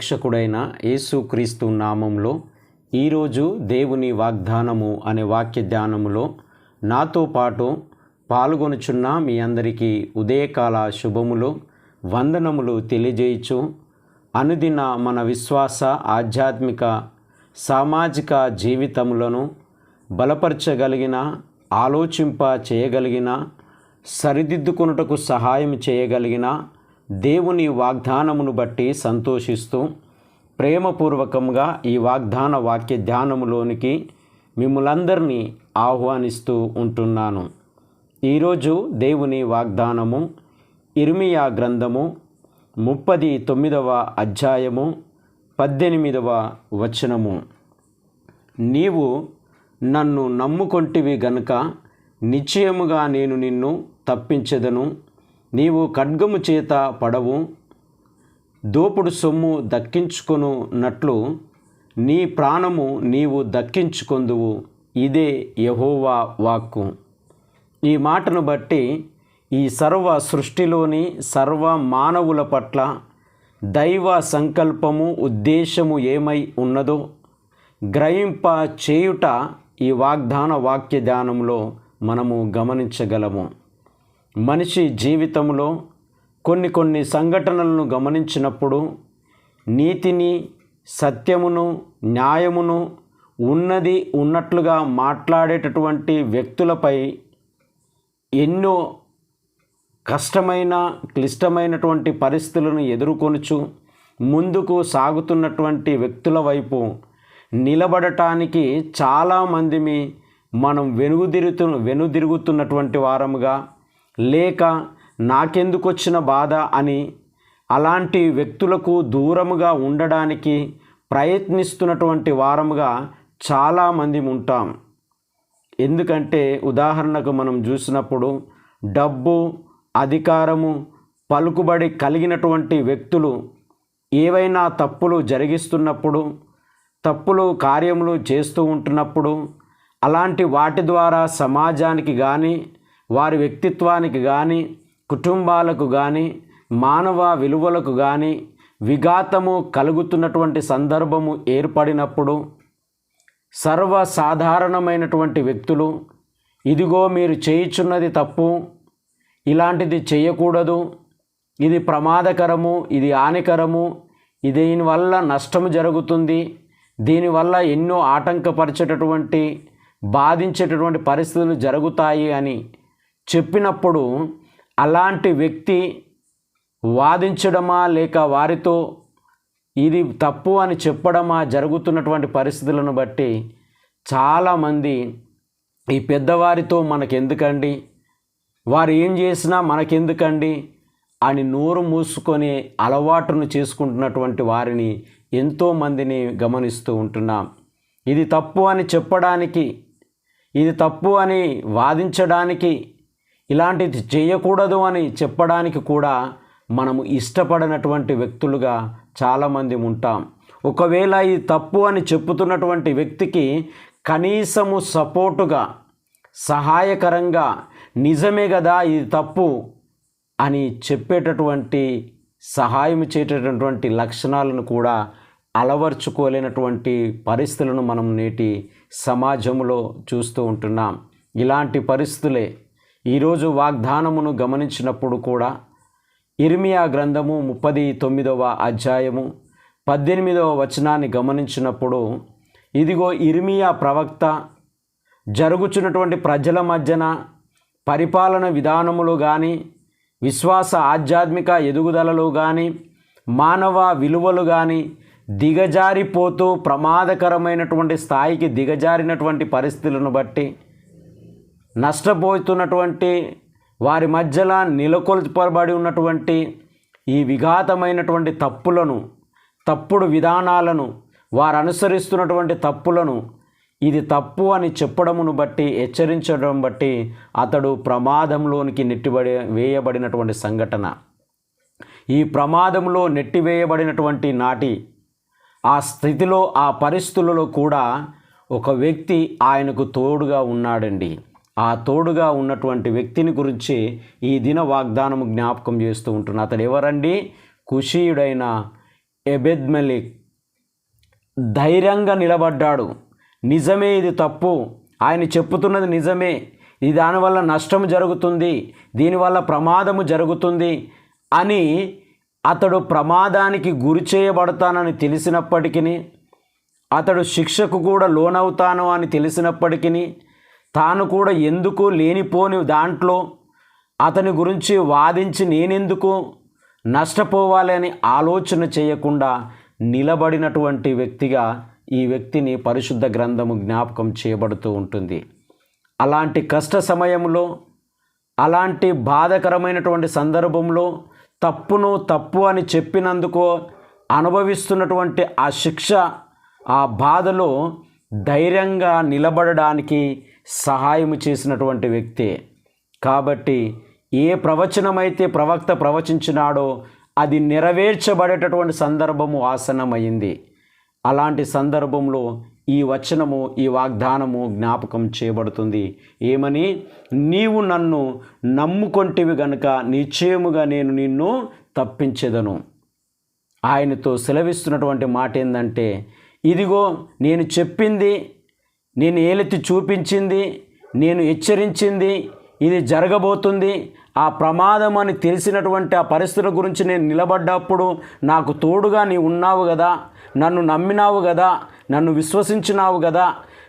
రక్షకుడైన యేసుక్రీస్తు నామంలో ఈరోజు దేవుని వాగ్దానము అనే వాక్య ధ్యానములో నాతో పాటు పాల్గొనుచున్న మీ అందరికీ ఉదయకాల శుభములు వందనములు తెలియజేయచ్చు అనుదిన మన విశ్వాస ఆధ్యాత్మిక సామాజిక జీవితములను బలపరచగలిగిన ఆలోచింప చేయగలిగిన సరిదిద్దుకొనుటకు సహాయం చేయగలిగిన దేవుని వాగ్దానమును బట్టి సంతోషిస్తూ ప్రేమపూర్వకంగా ఈ వాగ్దాన వాక్య ధ్యానములోనికి మిమ్మలందరినీ ఆహ్వానిస్తూ ఉంటున్నాను. ఈరోజు దేవుని వాగ్దానము ఇర్మియా గ్రంథము ముప్పది తొమ్మిదవ అధ్యాయము పద్దెనిమిదవ వచనము. నీవు నన్ను నమ్ముకొంటివి గనుక నిశ్చయముగా నేను నిన్ను తప్పించెదను. నీవు ఖడ్గము చేత పడవు దోపుడు సొమ్ము దక్కించుకొనున్నట్లు నీ ప్రాణము నీవు దక్కించుకొందువు. ఇదే యహోవా వాక్కు. ఈ మాటను బట్టి ఈ సర్వ సృష్టిలోని సర్వ మానవుల పట్ల దైవ సంకల్పము ఉద్దేశము ఏమై ఉన్నదో గ్రహింప చేయుట ఈ వాగ్దాన వాక్య ధ్యానంలో మనము గమనించగలము. మనిషి జీవితంలో కొన్ని కొన్ని సంఘటనలను గమనించినప్పుడు నీతిని సత్యమును న్యాయమును ఉన్నది ఉన్నట్లుగా మాట్లాడేటటువంటి వ్యక్తులపై ఎన్నో కష్టమైన క్లిష్టమైనటువంటి పరిస్థితులను ఎదుర్కొనుచు ముందుకు సాగుతున్నటువంటి వ్యక్తుల వైపు నిలబడటానికి చాలామంది మనం వెనుదిరుతు వెనుదిరుగుతున్నటువంటి వారముగా లేక నాకెందుకు వచ్చిన బాధ అని అలాంటి వ్యక్తులకు దూరముగా ఉండడానికి ప్రయత్నిస్తున్నటువంటి వారముగా చాలామంది ఉంటాం. ఎందుకంటే ఉదాహరణకు మనం చూసినప్పుడు డబ్బు అధికారము పలుకుబడి కలిగినటువంటి వ్యక్తులు ఏవైనా తప్పులు జరిగిస్తున్నప్పుడు తప్పులు కార్యములు చేస్తూ ఉంటున్నప్పుడు అలాంటి వాటి ద్వారా సమాజానికి కానీ వారి వ్యక్తిత్వానికి కానీ కుటుంబాలకు కానీ మానవ విలువలకు కానీ విఘాతము కలుగుతున్నటువంటి సందర్భము ఏర్పడినప్పుడు సర్వసాధారణమైనటువంటి వ్యక్తులు ఇదిగో మీరు చేయుచున్నది తప్పు ఇలాంటిది చేయకూడదు ఇది ప్రమాదకరము ఇది హానికరము దీనివల్ల నష్టము జరుగుతుంది దీనివల్ల ఎన్నో ఆటంకపరిచేటటువంటి బాధించేటటువంటి పరిస్థితులు జరుగుతాయి అని చెప్పినప్పుడు అలాంటి వ్యక్తి వాదించడమా లేక వారితో ఇది తప్పు అని చెప్పడమా జరుగుతున్నటువంటి పరిస్థితులను బట్టి చాలామంది ఈ పెద్దవారితో మనకెందుకండి? వారు ఏం చేసినా మనకెందుకండి? అని నోరు మూసుకొని అలవాటును చేసుకుంటున్నటువంటి వారిని ఎంతోమందిని గమనిస్తూ ఉంటున్నాం. ఇది తప్పు అని చెప్పడానికి ఇది తప్పు అని వాదించడానికి ఇలాంటిది చేయకూడదు అని చెప్పడానికి కూడా మనము ఇష్టపడినటువంటి వ్యక్తులుగా చాలామంది ఉంటాం. ఒకవేళ ఇది తప్పు అని చెప్పుతున్నటువంటి వ్యక్తికి కనీసము సపోర్టుగా సహాయకరంగా నిజమే కదా ఇది తప్పు అని చెప్పేటటువంటి సహాయం చేసేటటువంటి లక్షణాలను కూడా అలవర్చుకోలేనటువంటి పరిస్థితులను మనం నేటి సమాజంలో చూస్తూ ఉంటున్నాం. ఇలాంటి పరిస్థితులే ఈరోజు వాగ్దానమును గమనించినప్పుడు కూడా ఇర్మియా గ్రంథము ముప్పది తొమ్మిదవ అధ్యాయము పద్దెనిమిదవ వచనాన్ని గమనించినప్పుడు ఇదిగో ఇర్మియా ప్రవక్త జరుగుచున్నటువంటి ప్రజల మధ్యన పరిపాలన విధానములు కానీ విశ్వాస ఆధ్యాత్మిక ఎదుగుదలలు కానీ మానవ విలువలు కానీ దిగజారిపోతూ ప్రమాదకరమైనటువంటి స్థాయికి దిగజారినటువంటి పరిస్థితులను బట్టి నష్టపోతున్నటువంటి వారి మధ్యలో నెలకొల్పబడి ఉన్నటువంటి ఈ విఘాతమైనటువంటి తప్పులను తప్పుడు విధానాలను వారు అనుసరిస్తున్నటువంటి తప్పులను ఇది తప్పు అని చెప్పడమును బట్టి హెచ్చరించడం బట్టి అతడు ప్రమాదంలోనికి నెట్టిబడి వేయబడినటువంటి సంఘటన. ఈ ప్రమాదంలో నెట్టివేయబడినటువంటి నాటి ఆ స్థితిలో ఆ పరిస్థితులలో కూడా ఒక వ్యక్తి ఆయనకు తోడుగా ఉన్నాడండి. ఆ తోడుగా ఉన్నటువంటి వ్యక్తిని గురించి ఈ దిన వాగ్దానము జ్ఞాపకం చేస్తూ ఉంటున్నా అతడు ఎవరండి? కుషీయుడైన ఎబెద్మెలిక్. ధైర్యంగా నిలబడ్డాడు. నిజమే ఇది తప్పు. ఆయన చెప్పుతున్నది నిజమే. ఇది దానివల్ల నష్టం జరుగుతుంది. దీనివల్ల ప్రమాదము జరుగుతుంది అని అతడు ప్రమాదానికి గురి చేయబడతానని తెలిసినప్పటికీ అతడు శిక్షకు కూడా లోనవుతాను అని తెలిసినప్పటికీ తాను కూడా ఎందుకు లేనిపోని దాంట్లో అతని గురించి వాదించి నేనెందుకు నష్టపోవాలని ఆలోచన చేయకుండా నిలబడినటువంటి వ్యక్తిగా ఈ వ్యక్తిని పరిశుద్ధ గ్రంథము జ్ఞాపకం చేయబడుతూ ఉంటుంది. అలాంటి కష్ట సమయంలో అలాంటి బాధకరమైనటువంటి సందర్భంలో తప్పును తప్పు అని చెప్పినందుకు అనుభవిస్తున్నటువంటి ఆ శిక్ష ఆ బాధలో ధైర్యంగా నిలబడడానికి సహాయం చేసినటువంటి వ్యక్తే. కాబట్టి ఏ ప్రవచనమైతే ప్రవక్త ప్రవచించినాడో అది నెరవేర్చబడేటటువంటి సందర్భము ఆసనమైంది అలాంటి సందర్భంలో ఈ వచనము ఈ వాగ్దానము జ్ఞాపకం చేయబడుతుంది. ఏమని? నీవు నన్ను నమ్ముకొంటివి గనుక నిశ్చయముగా నేను నిన్ను తప్పించెదను. ఆయనతో సెలవిస్తున్నటువంటి మాట ఏంటంటే ఇదిగో నేను చెప్పింది నేను ఏలెత్తి చూపించింది నేను హెచ్చరించింది ఇది జరగబోతుంది. ఆ ప్రమాదం అని తెలిసినటువంటి ఆ పరిస్థితుల గురించి నేను నిలబడ్డప్పుడు నాకు తోడుగా నీ ఉన్నావు కదా నన్ను నమ్మినావు కదా నన్ను విశ్వసించినావు కదా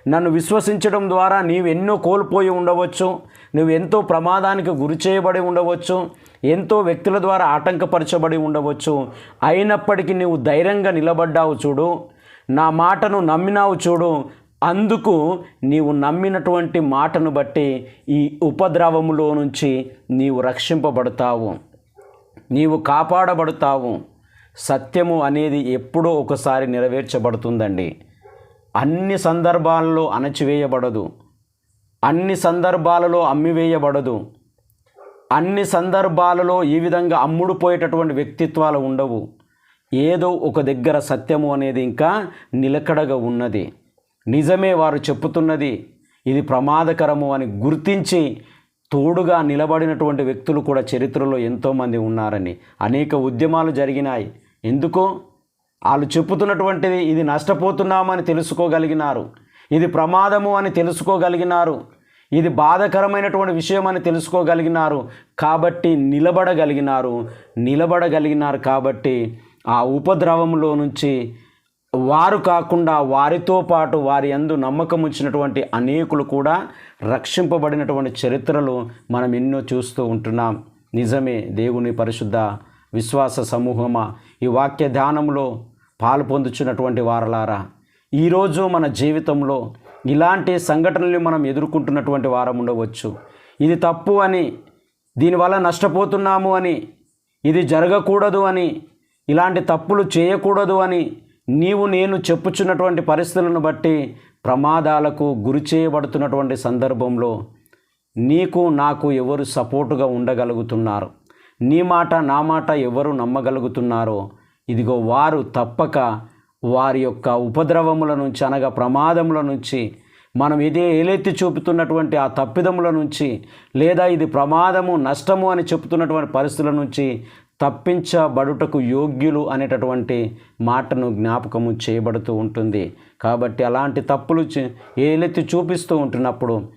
నన్ను విశ్వసించడం ద్వారా నీవు ఎన్నో కోల్పోయి ఉండవచ్చు నువ్వు ఎంతో ప్రమాదానికి గురి చేయబడి ఉండవచ్చు ఎంతో వ్యక్తుల ద్వారా ఆటంకపరచబడి ఉండవచ్చు. అయినప్పటికీ నువ్వు ధైర్యంగా నిలబడ్డావు చూడు. నా మాటను నమ్మినావు చూడు. అందుకు నీవు నమ్మినటువంటి మాటను బట్టి ఈ ఉపద్రవములో నుంచి నీవు రక్షింపబడతావు. నీవు కాపాడబడతావు. సత్యము అనేది ఎప్పుడో ఒకసారి నెరవేర్చబడుతుందండి. అన్ని సందర్భాలలో అణచివేయబడదు. అన్ని సందర్భాలలో అమ్మివేయబడదు. అన్ని సందర్భాలలో ఈ విధంగా అమ్ముడుపోయేటటువంటి వ్యక్తిత్వాలు ఉండవు. ఏదో ఒక దగ్గర సత్యము అనేది ఇంకా నిలకడగా ఉన్నది. నిజమే వారు చెప్పుతున్నది. ఇది ప్రమాదకరము అని గుర్తించి తోడుగా నిలబడినటువంటి వ్యక్తులు కూడా చరిత్రలో ఎంతోమంది ఉన్నారని. అనేక ఉద్యమాలు జరిగినాయి. ఎందుకు? వాళ్ళు చెప్పుతున్నటువంటిది ఇది నష్టపోతున్నామని తెలుసుకోగలిగినారు. ఇది ప్రమాదము అని తెలుసుకోగలిగినారు. ఇది బాధకరమైనటువంటి విషయం అని తెలుసుకోగలిగినారు. కాబట్టి నిలబడగలిగినారు. నిలబడగలిగినారు కాబట్టి ఆ ఉపద్రవంలో నుంచి వారు కాకుండా వారితో పాటు వారి అందు నమ్మకం ఉంచినటువంటి అనేకులు కూడా రక్షింపబడినటువంటి చరిత్రలు మనం ఎన్నో చూస్తూ ఉంటున్నాం. నిజమే దేవుని పరిశుద్ధ విశ్వాస సమూహమా? ఈ వాక్య ధ్యానంలో పాలు పొందుచున్నటువంటి వారలారా ఈరోజు మన జీవితంలో ఇలాంటి సంఘటనలు మనం ఎదుర్కొంటున్నటువంటి వారం ఉండవచ్చు. ఇది తప్పు అని దీనివల్ల నష్టపోతున్నాము అని ఇది జరగకూడదు అని ఇలాంటి తప్పులు చేయకూడదు అని నీవు నేను చెప్పుచున్నటువంటి పరిస్థితులను బట్టి ప్రమాదాలకు గురి చేయబడుతున్నటువంటి సందర్భంలో నీకు నాకు ఎవరు సపోర్టుగా ఉండగలుగుతున్నారు? నీ మాట నా మాట ఎవరు నమ్మగలుగుతున్నారో? ఇదిగో వారు తప్పక వారి యొక్క ఉపద్రవముల నుంచి అనగా ప్రమాదముల నుంచి మనం ఇదే ఏలెత్తి చూపుతున్నటువంటి ఆ తప్పిదముల నుంచి లేదా ఇది ప్రమాదము నష్టము అని చెప్తున్నటువంటి పరిస్థితుల నుంచి తప్పించబడుటకు యోగ్యులు అనేటటువంటి మాటను జ్ఞాపకము చేయబడుతూ ఉంటుంది. కాబట్టి అలాంటి తప్పులు చే- ఏలెత్తి చూపిస్తూ ఉంటున్నప్పుడు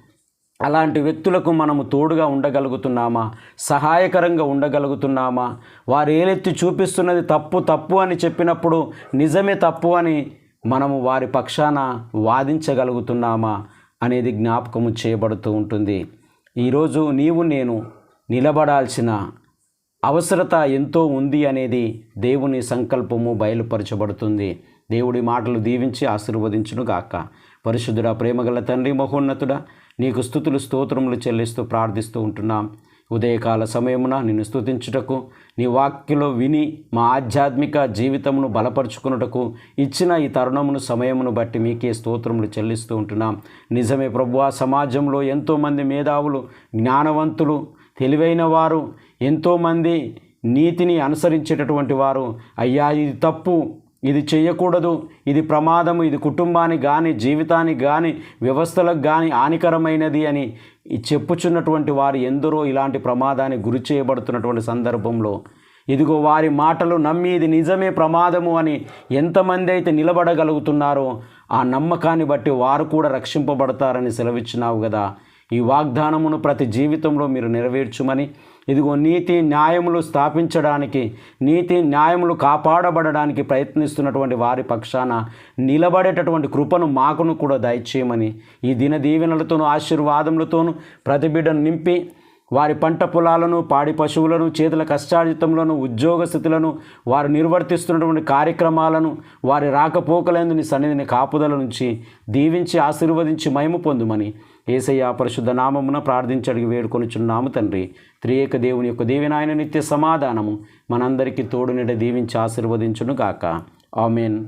అలాంటి వ్యక్తులకు మనము తోడుగా ఉండగలుగుతున్నామా? సహాయకరంగా ఉండగలుగుతున్నామా? వారు ఏలెత్తి చూపిస్తున్నది తప్పు తప్పు అని చెప్పినప్పుడు నిజమే తప్పు అని మనము వారి పక్షాన వాదించగలుగుతున్నామా అనేది జ్ఞాపకము చేయబడుతూ ఉంటుంది. ఈరోజు నీవు నేను నిలబడాల్సిన అవసరత ఎంతో ఉంది అనేది దేవుని సంకల్పము బయలుపరచబడుతుంది. దేవుడి మాటలు దీవించి ఆశీర్వదించునుగాక. పరిశుద్ధుడా ప్రేమగల తండ్రి మహోన్నతుడా నీకు స్థుతులు స్తోత్రములు చెల్లిస్తూ ప్రార్థిస్తూ ఉంటున్నాం. ఉదయకాల సమయమున నిన్ను స్తుతించుటకు నీ వాక్యలో విని మా ఆధ్యాత్మిక జీవితమును బలపరుచుకున్నటకు ఇచ్చిన ఈ తరుణమును సమయమును బట్టి మీకే స్తోత్రములు చెల్లిస్తూ ఉంటున్నాం. నిజమే ప్రభువా సమాజంలో ఎంతోమంది మేధావులు జ్ఞానవంతులు తెలివైన వారు ఎంతోమంది నీతిని అనుసరించేటటువంటి వారు అయ్యా ఇది తప్పు ఇది చేయకూడదు ఇది ప్రమాదము ఇది కుటుంబానికి కానీ జీవితానికి కానీ వ్యవస్థలకు కానీ హానికరమైనది అని చెప్పుచున్నటువంటి వారు ఎందరో ఇలాంటి ప్రమాదానికి గురి చేయబడుతున్నటువంటి సందర్భంలో. ఇదిగో వారి మాటలు నమ్మి ఇది నిజమే ప్రమాదము అని ఎంతమంది అయితే నిలబడగలుగుతున్నారో ఆ నమ్మకాన్ని బట్టి వారు కూడా రక్షింపబడతారని సెలవిచ్చినావు కదా. ఈ వాగ్దానమును ప్రతి జీవితంలో మీరు నెరవేర్చుమని ఇదిగో నీతి న్యాయములు స్థాపించడానికి నీతి న్యాయములు కాపాడబడడానికి ప్రయత్నిస్తున్నటువంటి వారి పక్షాన నిలబడేటటువంటి కృపను మాకును కూడా దయచేయమని ఈ దిన దీవెనలతోనూ ఆశీర్వాదములతోనూ ప్రతిబిడ్డను నింపి వారి పంట పొలాలను పాడి పశువులను చేతుల కష్టార్జితములను ఉద్యోగ స్థితులను వారు నిర్వర్తిస్తున్నటువంటి కార్యక్రమాలను వారి రాకపోకలందు నీ సన్నిధిని కాపుదల నుంచి దీవించి ఆశీర్వదించి మహిమ పొందుమని ఏసయ్య పరిశుద్ధ నామమున ప్రార్థించి వేడుకొనిచున్నాము వేడుకొనుచున్నాము తండ్రి. త్రియేక దేవుని యొక్క దేవినాయన నిత్య సమాధానము మనందరికీ తోడునిడ దీవించి ఆశీర్వదించును గాక ఆమెన్.